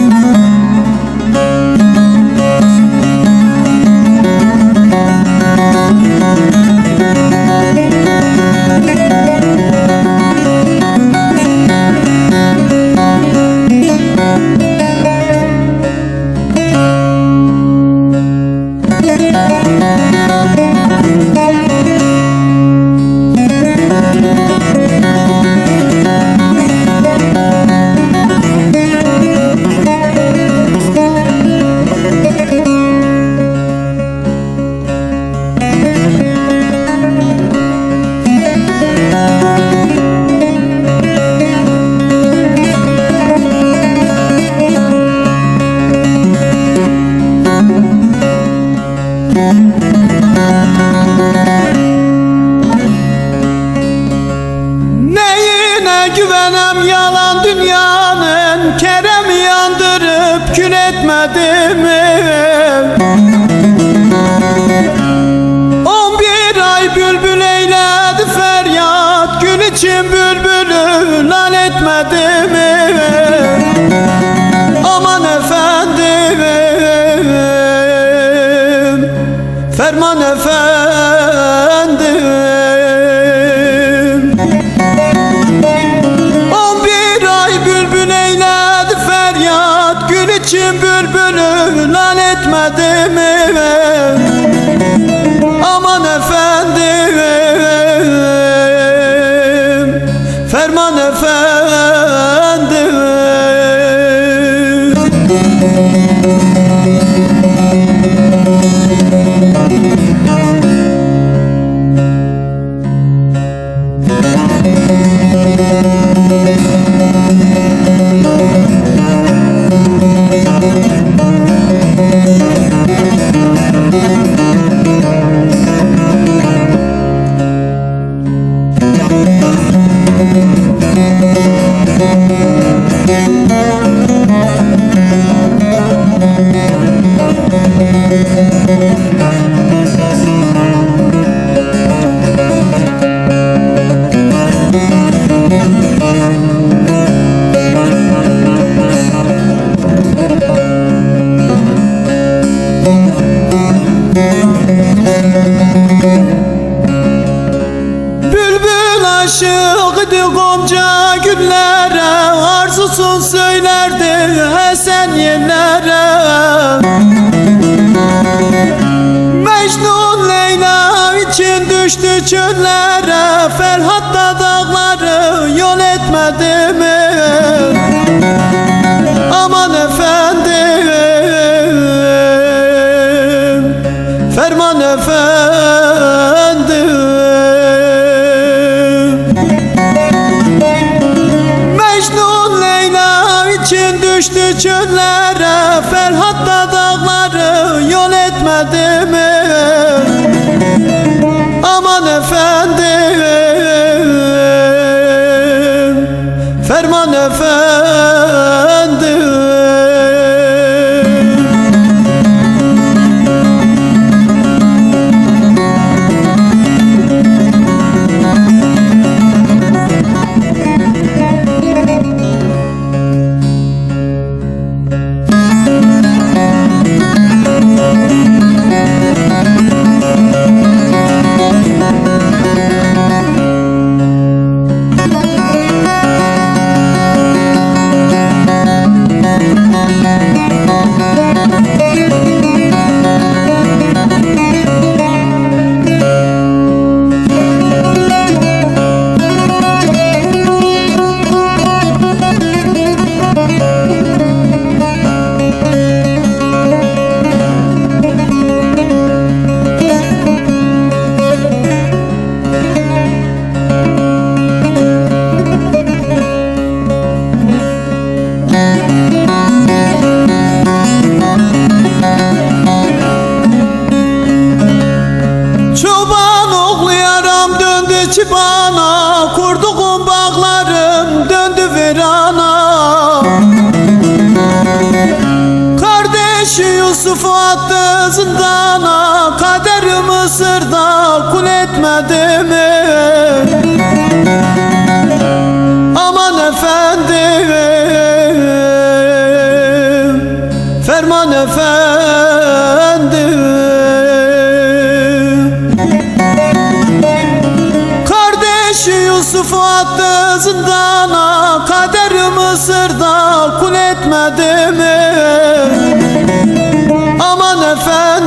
you. Neyine güvenem yalan dünyanın Kerem yandırıp kül etmedi mi? On bir ay bülbül eyledi feryat Gül için bülbülü lan etmedi mi? Bülbül aşıktı gonca güllere Arzusun söylerdi esen yerlere düştü çöllere Ferhat da dağları yol etmedi mi? Aman efendim Ferman efendim Mecnun Leyla için düştü çöllere Ferhat da dağları yol etmedi mi? etmedi mi? Aman efendim Ferman efendim Kardeşi Yusuf attı zindana Kader Mısır'da kul etmedi mi? Aman efendim